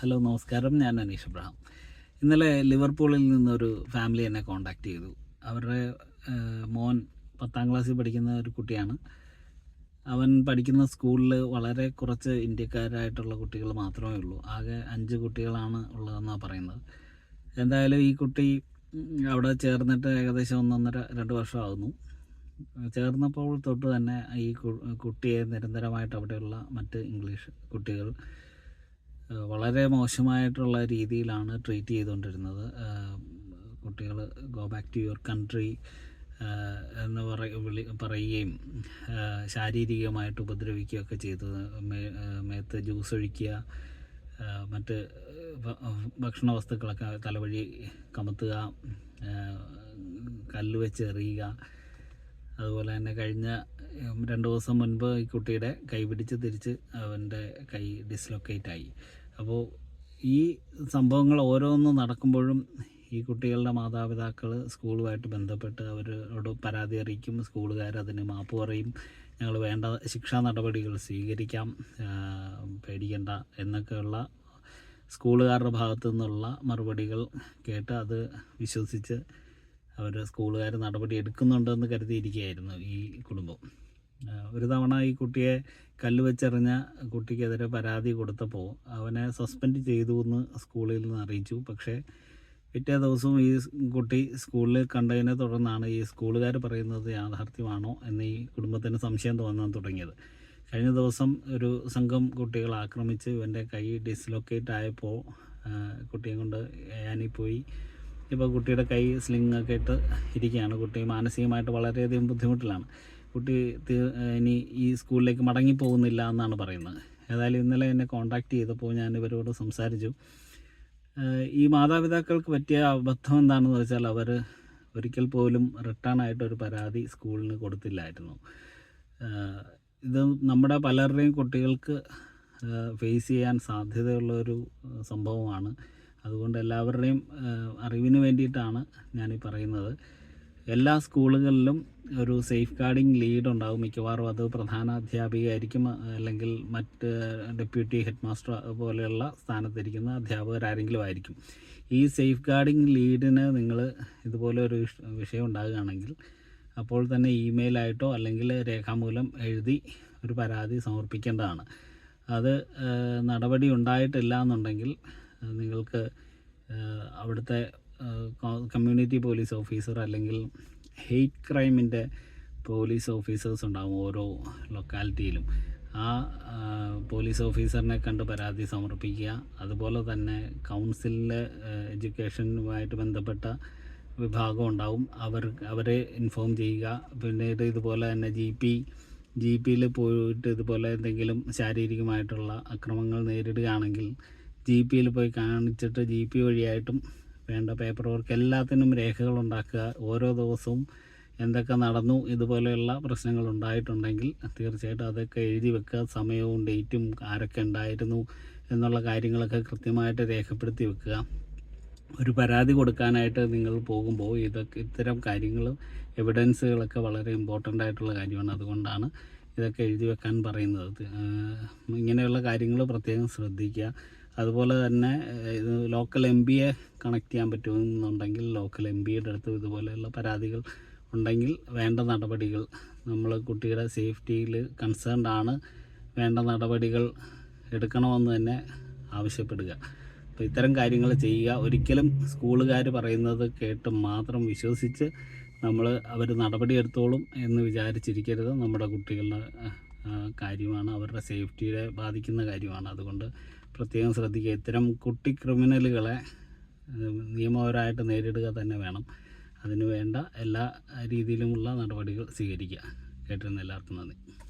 Hello നമസ്കാരം. ഞാൻ Aneesh Abraham. ഇന്നലെ ലിവർപൂളിൽ നിന്നൊരു ഫാമിലി എന്നെ കോണ്ടാക്ട് ചെയ്തു. അവരുടെ മോൻ പത്താം ക്ലാസ്സിൽ പഠിക്കുന്ന ഒരു കുട്ടിയാണ്. അവൻ പഠിക്കുന്ന സ്കൂളിൽ വളരെ കുറച്ച് ഇന്ത്യക്കാരായിട്ടുള്ള കുട്ടികൾ മാത്രമേ ഉള്ളൂ. ആകെ അഞ്ച് കുട്ടികളാണ് ഉള്ളതെന്നാണ് പറയുന്നത്. എന്തായാലും ഈ കുട്ടി അവിടെ ചേർന്നിട്ട് ഏകദേശം ഒന്നൊന്നര രണ്ട് വർഷമാകുന്നു ചേർന്നപ്പോൾ തൊട്ട് തന്നെ ഈ കുട്ടിയെ നിരന്തരമായിട്ട് അവിടെയുള്ള മറ്റ് ഇംഗ്ലീഷ് കുട്ടികൾ വളരെ മോശമായിട്ടുള്ള രീതിയിലാണ് ട്രീറ്റ് ചെയ്തുകൊണ്ടിരുന്നത്. കുട്ടികൾ go back to your country എന്ന് പറയ വിളി പറയുകയും ശാരീരികമായിട്ട് ഉപദ്രവിക്കുകയൊക്കെ ചെയ്തത്. മേ- മേത്ത് ജ്യൂസ് ഒഴിക്കുക മറ്റ് ഭക്ഷണ വസ്തുക്കളൊക്കെ തലവഴി കമത്തുക കല്ല് വെച്ച് എറിയുക. അതുപോലെ തന്നെ കഴിഞ്ഞ രണ്ട് ദിവസം മുൻപ് ഈ കുട്ടിയുടെ കൈ പിടിച്ച് തിരിച്ച് അവന്റെ കൈ ഡിസ്ലൊക്കേറ്റ് ആയി. അപ്പോൾ ഈ സംഭവങ്ങൾ ഓരോന്നും നടക്കുമ്പോഴും ഈ കുട്ടികളുടെ മാതാപിതാക്കൾ സ്കൂളുമായിട്ട് ബന്ധപ്പെട്ട് അവരോട് പരാതി അറിയിക്കും. സ്കൂളുകാർ അതിന് മാപ്പ് പറയും. ഞങ്ങൾ വേണ്ട ശിക്ഷാ നടപടികൾ സ്വീകരിക്കാം. പേടിക്കേണ്ട എന്നൊക്കെയുള്ള സ്കൂളുകാരുടെ ഭാഗത്തു നിന്നുള്ള മറുപടികൾ കേട്ട് അത് വിശ്വസിച്ച് അവർ സ്കൂളുകാർ നടപടി എടുക്കുന്നുണ്ടെന്ന് കരുതിയിരിക്കുകയായിരുന്നു ഈ കുടുംബം. ഒരു തവണ ഈ കുട്ടിയെ കല്ല് വെച്ചെറിഞ്ഞ കുട്ടിക്കെതിരെ പരാതി കൊടുത്തപ്പോൾ അവനെ സസ്പെൻഡ് ചെയ്തു എന്ന് സ്കൂളിൽ നിന്ന് അറിയിച്ചു. പക്ഷേ പിറ്റേ ദിവസവും ഈ കുട്ടി സ്കൂളിൽ കണ്ടതിനെ തുടർന്നാണ് ഈ സ്കൂളുകാർ പറയുന്നത് യാഥാർത്ഥ്യമാണോ എന്ന് ഈ കുടുംബത്തിന് സംശയം തോന്നാൻ തുടങ്ങിയത്. കഴിഞ്ഞ ദിവസം ഒരു സംഘം കുട്ടികൾ ആക്രമിച്ച് ഇവന്റെ കൈ ഡിസ്ലൊക്കേറ്റ് ആയപ്പോൾ കുട്ടിയെ കൊണ്ട് ഏനി പോയി ഇപ്പോൾ കുട്ടിയുടെ കൈ സ്ലിങ്ങൊക്കെ ഇട്ട് ഇരിക്കുകയാണ്. കുട്ടി മാനസികമായിട്ട് വളരെയധികം ബുദ്ധിമുട്ടിലാണ്. കുട്ടി ഇനി ഈ സ്കൂളിലേക്ക് മടങ്ങി പോകുന്നില്ല എന്നാണ് പറയുന്നത്. ഏതായാലും ഇന്നലെ എന്നെ കോൺടാക്ട് ചെയ്തപ്പോൾ ഞാൻ ഇവരോട് സംസാരിച്ചു. ഈ മാതാപിതാക്കൾക്ക് പറ്റിയ അബദ്ധം എന്താണെന്ന് വെച്ചാൽ അവർ ഒരിക്കൽ പോലും റിട്ടേൺ ആയിട്ടൊരു പരാതി സ്കൂളിന് കൊടുത്തില്ലായിരുന്നു. ഇത് നമ്മുടെ പലരുടെയും കുട്ടികൾക്ക് ഫേസ് ചെയ്യാൻ സാധ്യതയുള്ള ഒരു സംഭവമാണ്. അതുകൊണ്ട് എല്ലാവരുടെയും അറിവിന് വേണ്ടിയിട്ടാണ് ഞാനീ പറയുന്നത്. എല്ലാ സ്കൂളുകളിലും ഒരു സേഫ് ഗാർഡിങ് ലീഡ് ഉണ്ടാവും മിക്കവാറും. അത് പ്രധാന അധ്യാപികയായിരിക്കും അല്ലെങ്കിൽ മറ്റ് ഡെപ്യൂട്ടി ഹെഡ് മാസ്റ്റർ പോലെയുള്ള സ്ഥാനത്തിരിക്കുന്ന അധ്യാപകരാരെങ്കിലും ആയിരിക്കും. ഈ സേഫ് ഗാർഡിങ് ലീഡിന് നിങ്ങൾ ഇതുപോലെ ഒരു വിഷയം ഉണ്ടാകുകയാണെങ്കിൽ അപ്പോൾ തന്നെ ഇമെയിലായിട്ടോ അല്ലെങ്കിൽ രേഖാമൂലം എഴുതി ഒരു പരാതി സമർപ്പിക്കേണ്ടതാണ്. അത് നടപടി ഉണ്ടായിട്ടില്ല എന്നുണ്ടെങ്കിൽ നിങ്ങൾക്ക് അവിടുത്തെ കമ്മ്യൂണിറ്റി പോലീസ് ഓഫീസർ അല്ലെങ്കിൽ ഹെയ്റ്റ് ക്രൈമിന്റെ പോലീസ് ഓഫീസേഴ്സ് ഉണ്ടാകും ഓരോ ലൊക്കാലിറ്റിയിലും ആ പോലീസ് ഓഫീസറിനെ കണ്ട് പരാതി സമർപ്പിക്കുക അതുപോലെ തന്നെ കൗൺസിലിലെ എഡ്യൂക്കേഷനുമായിട്ട് ബന്ധപ്പെട്ട വിഭാഗം ഉണ്ടാവും. അവർ അവരെ ഇൻഫോം ചെയ്യുക. പിന്നീട് ഇതുപോലെ തന്നെ ജി പി ജി പിയിൽ പോയിട്ട് ഇതുപോലെ എന്തെങ്കിലും ശാരീരികമായിട്ടുള്ള അക്രമങ്ങൾ നേരിടുകയാണെങ്കിൽ ജി പിയിൽ പോയി കാണിച്ചിട്ട് ജി പി വഴിയായിട്ടും വേണ്ട പേപ്പർ വർക്ക് എല്ലാത്തിനും രേഖകൾ ഉണ്ടാക്കുക ഓരോ ദിവസവും എന്തൊക്കെ നടന്നു ഇതുപോലെയുള്ള പ്രശ്നങ്ങൾ ഉണ്ടായിട്ടുണ്ടെങ്കിൽ തീർച്ചയായിട്ടും അതൊക്കെ എഴുതി വെക്കുക. സമയവും ഡേറ്റും ആരൊക്കെ ഉണ്ടായിരുന്നു എന്നുള്ള കാര്യങ്ങളൊക്കെ കൃത്യമായിട്ട് രേഖപ്പെടുത്തി വെക്കുക. ഒരു പരാതി കൊടുക്കാനായിട്ട് നിങ്ങൾ പോകുമ്പോൾ ഇതൊക്കെ ഇത്തരം കാര്യങ്ങൾ എവിഡൻസുകളൊക്കെ വളരെ ഇമ്പോർട്ടന്റ് ആയിട്ടുള്ള കാര്യമാണ്. അതുകൊണ്ടാണ് ഇതൊക്കെ എഴുതി വെക്കാൻ പറയുന്നത്. ഇങ്ങനെയുള്ള കാര്യങ്ങൾ പ്രത്യേകം ശ്രദ്ധിക്കുക. അതുപോലെ തന്നെ ലോക്കൽ എം പിയെ കണക്ട് ചെയ്യാൻ പറ്റുമെന്നുണ്ടെങ്കിൽ ലോക്കൽ എം പിയുടെ അടുത്ത് ഇതുപോലെയുള്ള പരാതികൾ ഉണ്ടെങ്കിൽ വേണ്ട നടപടികൾ. നമ്മൾ കുട്ടിയുടെ സേഫ്റ്റിയിൽ കൺസേൺഡ് ആണ്. വേണ്ട നടപടികൾ എടുക്കണമെന്ന് തന്നെ ആവശ്യപ്പെടുക. അപ്പോൾ ഇത്തരം കാര്യങ്ങൾ ചെയ്യുക. ഒരിക്കലും സ്കൂളുകാർ പറയുന്നത് കേട്ട് മാത്രം വിശ്വസിച്ച് നമ്മൾ അവർ നടപടി നടപടിയെടുത്തോളും എന്ന് വിചാരിച്ചിരിക്കരുത്. നമ്മുടെ കുട്ടികളുടെ കാര്യമാണ്. അവരുടെ സേഫ്റ്റിയെ ബാധിക്കുന്ന കാര്യമാണ്. അതുകൊണ്ട് പ്രത്യേകം ശ്രദ്ധിക്കുക. ഇത്തരം കുട്ടി ക്രിമിനലുകളെ നിയമപരമായിട്ട് നേരിടുക തന്നെ വേണം. അതിനുവേണ്ട എല്ലാ രീതിയിലുമുള്ള നടപടികൾ സ്വീകരിക്കുക. കേട്ടിരുന്ന എല്ലാവർക്കും നന്ദി.